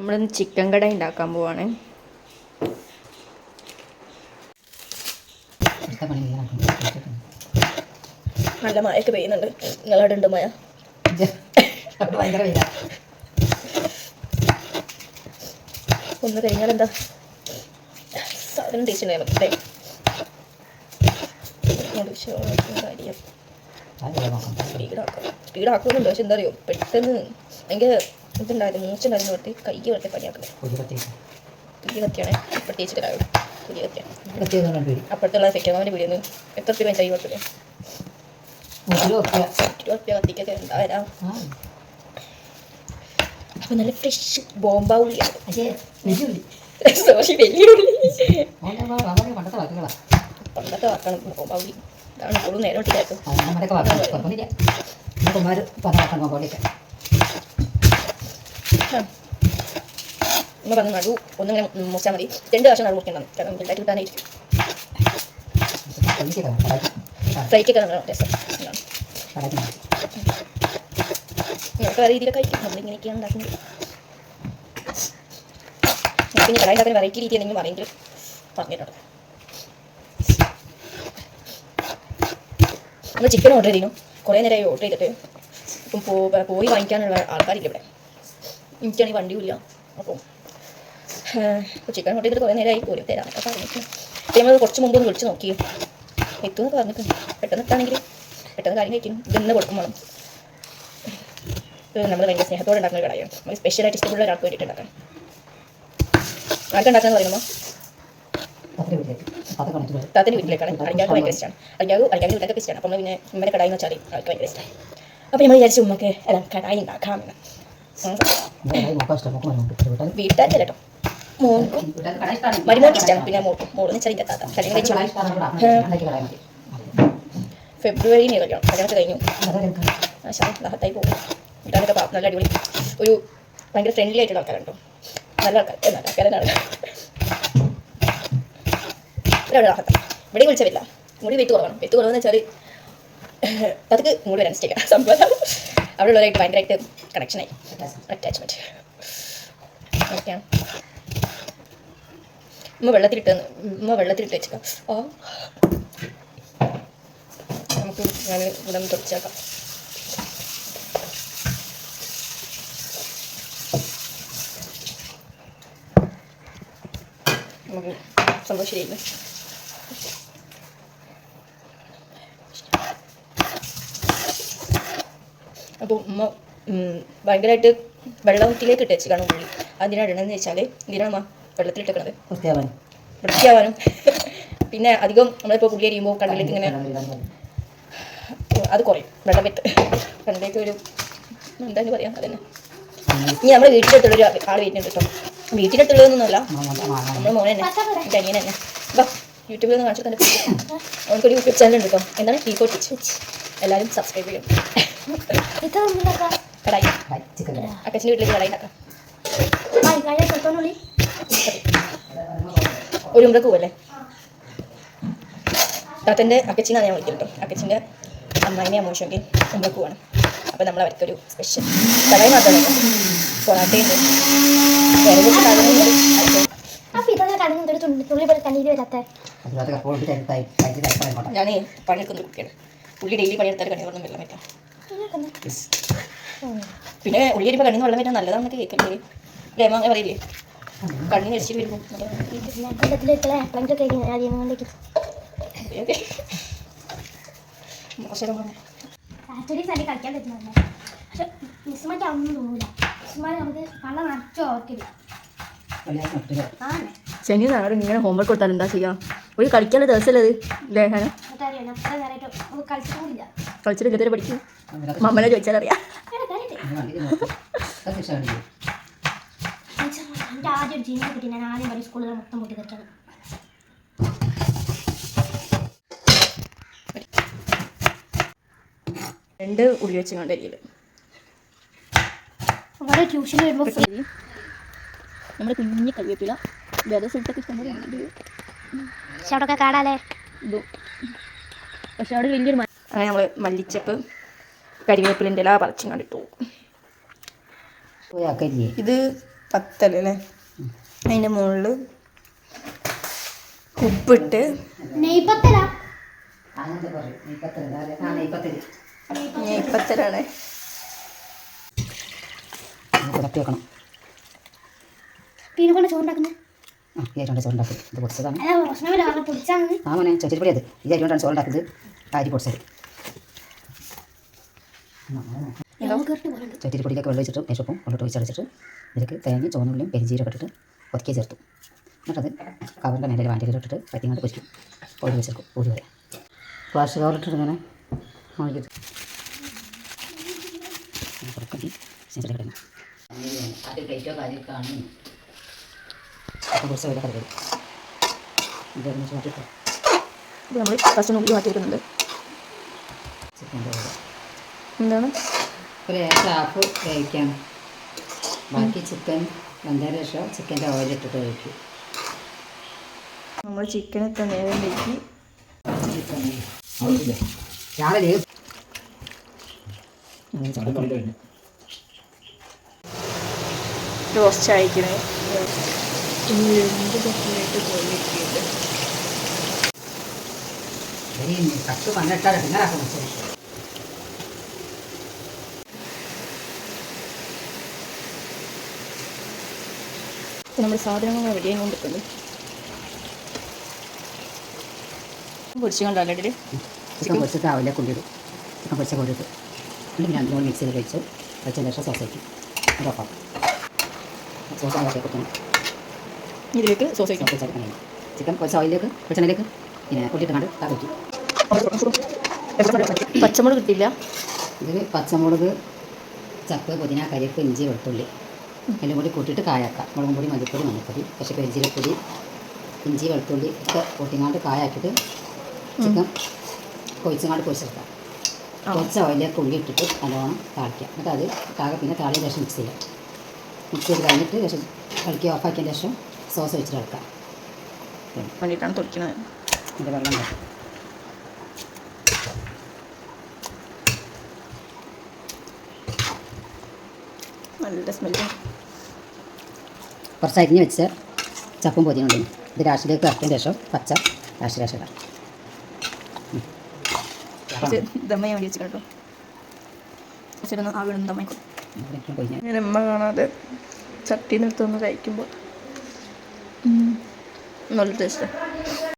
നമ്മളിന്ന് ചിക്കൻ കട ഉണ്ടാക്കാൻ പോവാണ്. നല്ല മഴയൊക്കെ പെയ്യുന്നുണ്ട്. നിങ്ങളവിടെ ഉണ്ട് മഴ? ഒന്ന് കഴിഞ്ഞാൽ എന്താ സാധനം കാര്യം. നോക്കാം. സ്പീഡാക്കാം. സ്പീഡാക്കുന്നുണ്ട്. പക്ഷെ എന്താ അറിയോ? പെട്ടെന്ന് ഭയങ്കര ഇതുണ്ടായിരുന്നു. മൂച്ചുണ്ടായിരുന്നു കൊടുത്ത് കൈക്ക് വെറുതെ പണിയാക്കുന്നത്. പുതിയ കത്തിയാണ്. പ്രത്യേകിച്ച് തരാം പുതിയ കത്തിയാണ്. അപ്പുറത്തുള്ള സെക്കൻഡ് അവന്റെ സെക്കൻഡ് എത്ര രൂപ കൈ കൊടുത്തില്ലേ നൂറ്റിരുപത് ഉറുപ്പ്യ. ഇരുപത് രൂപ കത്തിക്കൊക്കെ എന്താ വരാം? ആ, അപ്പോൾ നല്ല ഫ്രഷ് ബോംബ ഉള്ളിയാണ്. സോറി വലിയ ഉള്ളി. ഓന്റെ അമ്മ വളരെ പണ്ടത്തെ വാക്കാണ് ബോംബ ഉള്ളി. ഇതാണ് കൂടുതൽ നേരം ഇട്ടില്ലായിരുന്നു അത് നമ്മുടെയൊക്കെ വാക്കുകളാ. കുഴപ്പമൊന്നുമില്ല. നമ്മുടെ കുമാര് പറഞ്ഞ വാക്കാണ് മകോടിയൊക്കെ. നമ്മൾ പറഞ്ഞു നടു ഒന്നിങ്ങനെ മുറിച്ചാൽ മതി. രണ്ട് വർഷം നടു മുറിക്കണം കാരണം വലുതായിട്ട് കിട്ടാനായിരിക്കും വെറൈറ്റി രീതി എന്തെങ്കിലും പറയുമെങ്കിൽ പറഞ്ഞിട്ടുണ്ട്. നമ്മൾ ചിക്കൻ ഓർഡർ ചെയ്തിരുന്നു കുറേ നേരമായി ഓർഡർ ചെയ്തിട്ട് ഇപ്പം പോയി വാങ്ങിക്കാനുള്ള ആൾക്കാരില്ല ഇവിടെ. എനിക്കാണെങ്കിൽ ഇല്ല അപ്പോൾ ചിക്കൻ ഹോട്ടൽ കുറേ നേരമായി പോലും തരാം അപ്പോൾ പറഞ്ഞിട്ട്. നമ്മൾ കുറച്ച് മുമ്പ് ഒന്ന് വിളിച്ച് നോക്കി. എത്തുമെന്ന് പറഞ്ഞിട്ടുണ്ട് പെട്ടെന്ന് എത്താണെങ്കിൽ പെട്ടെന്ന് കാര്യം കഴിക്കും. ഇതെന്ന് കൊടുക്കും വേണം. ഇത് നമ്മൾ ഭയങ്കര സ്നേഹത്തോടെ ഉണ്ടാക്കുന്ന ഒരു കടയാണ് നമ്മൾ സ്പെഷ്യലായിട്ട് ഇഷ്ടമുള്ള ഒരാൾക്ക് വേണ്ടിയിട്ട് ഉണ്ടാക്കാൻ. ആർക്ക് ഉണ്ടാക്കാന്ന് പറയുമ്പോൾ. താത്തിന്റെ വീട്ടിലേക്കാണ്. അടിക്കാർക്ക് ഭയങ്കര ഇഷ്ടമാണ് അടിക്കാവ് അടിക്കാവ് വീട്ടിലൊക്കെ ഇഷ്ടമാണ് നമ്മൾ പിന്നെ ഉമ്മയുടെ കടായി എന്ന് വെച്ചാൽ ആൾക്ക് ഭയങ്കര ഇഷ്ടമായി അപ്പോൾ നമ്മൾ വിചാരിച്ചു ഉമ്മക്ക് എല്ലാം കടായി ഉണ്ടാക്കാമെന്ന്. വീട്ടിൽ- വീട്ടുകാർക്ക് മോൾക്കും വീട്ടിൽ ഇഷ്ടമാണ്. പിന്നെ മോൾക്കും. മോളെന്ന് എന്റെ താത്ത. കല്യാണം കഴിച്ചു. ഫെബ്രുവരിയിൽ കല്യാണം. കല്യാണമൊക്കെ കഴിഞ്ഞു. ദാഹത്തായി പോകും വീട്ടുകാരൊക്കെ പാ- നല്ല അടിപൊളി. ഒരു ഭയങ്കര ഫ്രണ്ട്ലി ആയിട്ടുള്ള ആൾക്കാരുണ്ടോ? നല്ല ആൾക്കാർ. നല്ല ആൾക്കാരെന്നാണ് ഒരാൾ ദാഹത്ത. ഇവിടെ വിളിച്ചവരില്ല മുടി വെത്ത് കുറവാണ്. വെത്ത് കുറവെന്ന് വെച്ചാൽ അതൊക്കെ മുടി വരാൻ സംഭവം അവിടെ ഉള്ളവരായിട്ട് ഭയങ്കരമായിട്ട് കണക്ഷനായി അറ്റാച്ച്മെന്റ് ഓക്കെയാണ് ഉമ്മ വെള്ളത്തിലിട്ട് ഉമ്മ വെള്ളത്തിലിട്ട് വെച്ചേക്കാം ഓ നമുക്ക് ഞാൻ ഇവിടെ നിന്ന് തുടച്ചേക്കാം നമുക്ക് സംഭവം ശരിയായിരുന്നു അപ്പോൾ ഉമ്മ ഭയങ്കരമായിട്ട് വെള്ളത്തിലേക്ക് ഇട്ട് വെച്ചു കാണും ഉള്ളി അതിനാണ് ഇടണമെന്ന് വെച്ചാൽ ഇതിനാണ് വെള്ളത്തിൽ വെള്ളത്തിലിട്ടേക്കണത് വൃത്തിയാവാൻ. വൃത്തിയാവാനും. പിന്നെ അധികം നമ്മളിപ്പോൾ പുള്ളി അരിയുമ്പോൾ കണ്ണിലേക്ക് ഇങ്ങനെ അത് കുറയും. വെള്ളം വെട്ട്. കണ്ണിലേക്ക് ഒരു എന്താന്ന് പറയാം അതന്നെ. ഇനി നമ്മുടെ വീട്ടിലെടുത്തുള്ളൊരു ആൾ വരുന്നുണ്ട് കേട്ടോ. വീട്ടിലെടുത്തുള്ളതൊന്നുമല്ല നമ്മുടെ മോനെ തന്നെ. എന്റെ അനിയൻ തന്നെ. യൂട്യൂബിൽ നിന്ന് കാണിച്ചു തന്നെ അവനക്കൊരു യൂട്യൂബ് ചാനൽ ഉണ്ട് കേട്ടോ. എന്താണ്? ടീ കോട്ടിച്ച് എല്ലാവരും സബ്സ്ക്രൈബ് ചെയ്യും കടായി ചിക്കൻ കറി. അക്കച്ചിന്റെ വീട്ടിലേക്ക് കടായി ഉണ്ടാക്കാം ഒരു ഉമ്രക്ക് പോവല്ലേ? താത്തന്റെ അക്കച്ചിനാണ് ഞാൻ വിളിക്കുന്നത് കേട്ടോ അക്കച്ചിന്റെ അമ്മായിനെ അമ്മോശമെങ്കിൽ ഉമ്രക്ക് പോവാണ്. അപ്പോൾ നമ്മൾ അവർക്കൊരു സ്പെഷ്യൽ കടായി മാത്രമല്ല പൊറാട്ടയുണ്ട് വേറെ കുറച്ച് കാര്യങ്ങളുണ്ട് പണിയെടുക്കുന്ന കുട്ടിയാണ്. പുള്ളി ഡെയിലി പണിയെടുത്താൽ കണ്ണിൽ വെള്ളം വയ്ക്കാം. പിന്നെ ഉള്ളി വരുമ്പോൾ കണ്ണിന്ന് വെള്ളം വരുന്നത് നല്ലതാണെന്നൊക്കെ കേൾക്കണ്ടേ. രേമ അങ്ങനെ പറയില്ലേ? കണ്ണിന് എരിച്ചിട്ട് വരുമ്പോൾ കളിക്കാൻ പക്ഷെ മിസ്സുമാർക്ക് ഒന്നും തോന്നില്ല നമുക്ക് പള്ള നിറച്ച് ഓർക്കില്ല ശനി നാടും ഇങ്ങനെ ഹോംവർക്ക് കൊടുത്താൽ എന്താ ചെയ്യാം? ഒരു കളിക്കാനുള്ള ദിവസമല്ലേ ഇത്? ലേഖനം? ഹന കളിച്ചിട്ട് കൂടില്ല പഠിക്കും. മമ്മനെ ചോദിച്ചാൽ അറിയാം. ആദ്യം കിട്ടി ഞാൻ ആദ്യം പറയും സ്കൂളിൽ മൊത്തം പൊട്ടി തെറ്റാണ് രണ്ട് ഉള്ളി വെച്ചുകൊണ്ട് കണ്ടരിയില്ല അവിടെ വരുമ്പോൾ നമ്മുടെ കുഞ്ഞു കറിവേപ്പില. വേറെ സ്ഥലത്തൊക്കെ ഇഷ്ടംപോലെ പക്ഷെ അവിടെ കാടാലേ? ഇത്. പക്ഷെ അവിടെ വലിയൊരു അങ്ങനെ നമ്മൾ മല്ലിച്ചപ്പ് കരിവേപ്പിലിന്റെ എല്ലാം പറിച്ചും കണ്ടിട്ടു. ഇത് പത്തലല്ലേ അതിന്റെ മുകളിൽ ഉപ്പിട്ട് നെയ്പ്പത്തലാണ് വെക്കണം. പിന്നെ കൊണ്ട് ചോറുണ്ടാക്കുന്നത് ആ ഈ അരി കൊണ്ട് ഇത് പൊടിച്ചതാണ്. ആ മോനെ അത്. ഈ അരി കൊണ്ടാണ് ചോറുണ്ടാക്കിയത് അരി പൊടിച്ചത്. ചട്ടിപ്പൊടിയിലേക്ക് വെള്ളം ഒഴിച്ചിട്ട് ലേശപ്പം വെള്ളം ഒഴിച്ചടച്ചിട്ട് ഇതിലേക്ക് തേങ്ങ ചുവന്നുള്ളിയും പെരിഞ്ചീരൊക്കെ ഇട്ടിട്ട് ഒതുക്കിയ ചേർത്തു. എന്നിട്ടത് കവറിന്റെ മേലെ ഇട്ടിട്ട് പറ്റിങ്ങാണ്ട് പൊരിക്കും. ഓടി വെച്ചെടുക്കും ഓടി വരെ. പ്ലാസ്റ്റിക് കവറിട്ടിട്ട് ഇങ്ങനെ കുറച്ച് കറി മാറ്റിയിട്ട് നമ്മൾ ഫസ്റ്റ് ഉള്ളി മാറ്റി വെക്കുന്നുണ്ട് എന്താണ്? ഒരു ഏഴ് ഹാഫ് വേവിക്കാം ബാക്കി ചിക്കൻ വെന്തതിന് ശേഷം ചിക്കന്റെ ഓയിലിട്ടിട്ട് വേവിക്കും. നമ്മൾ ചിക്കൻ ഇത്ര നേരം വെക്കി റോസ്റ്റ് അയക്കണേ രണ്ട് കോഴിട്ടുണ്ട് കട്ട് പന്നിട്ടാൽ എങ്ങനെയാക്കും നമ്മൾ സാധനങ്ങൾ റെഡി ആയി കൊണ്ടിരിക്കുന്നു പൊരിച്ചു കണ്ടല്ലേ ചിക്കൻ പൊരിച്ചിട്ട് രാവിലെ കൊണ്ടിടും ചിക്കൻ പൊരിച്ച കൊണ്ടിട്ട് അല്ലെങ്കിൽ രണ്ടു കൂടി മിക്സ് ചെയ്ത് കഴിച്ച് കഴിച്ചതിന് ശേഷം സോസ് വയ്ക്കും. അതൊപ്പം സോസ് അങ്ങോട്ടേ കൊടുക്കണം ഇതിലേക്ക് സോസ് വയ്ക്കും. സോസ് ചേർക്കണം ചിക്കൻ പൊരിച്ച ഓയിലേക്ക് വെളിച്ചെണ്ണയിലേക്ക് പിന്നെ കൊണ്ടിട്ട് കണ്ട് അത് വയ്ക്കും. പച്ചമുളക് കിട്ടിയില്ല. ഇതിൽ പച്ചമുളക് ചക്ക പുതിന കരിപ്പ് ഇഞ്ചി വെളുത്തുള്ളി. എല്ലാം കൂടി കൂട്ടിയിട്ട് കായാക്കാം. മുളകും പൊടി മല്ലിപ്പൊടി മഞ്ഞൾപ്പൊടി പക്ഷേ പെരിഞ്ചീരപ്പൊടി ഇഞ്ചി വെളുത്തുള്ളി ഒക്കെ കൂട്ടിങ്ങാണ്ട് കായാക്കിയിട്ട് ചിക്കൻ കൊഴിച്ചങ്ങാണ്ട് പൊരിച്ചെടുക്കാം. കുറച്ച് ഓയിലേക്ക് ഉള്ളി ഇട്ടിട്ട് നല്ലോണം താളിക്കുക എന്നിട്ട് അത് താഴെ പിന്നെ താളിയ ശേഷം മിക്സ് ചെയ്യാം. മിക്സ് ചെയ്ത് കഴിഞ്ഞിട്ട് ശേഷം കളിക്കി ഓഫാക്കിയതിന് ശേഷം സോസ് ഒഴിച്ചിട്ട് കളിക്കാം വേണ്ടിയിട്ടാണ് വെള്ളം നല്ല സ്മെല്ല് കുറച്ച് അരിഞ്ഞ് വെച്ച് ചപ്പും പൊതിയുണ്ട് ഇത് രാശിയിലേക്ക് ഇറക്കിയതിന് ശേഷം പച്ച രാശി രാശി ഇടാം അമ്മ കാണാതെ ചട്ടി നിർത്തൊന്ന് കഴിക്കുമ്പോൾ നല്ല ടേസ്റ്റ്.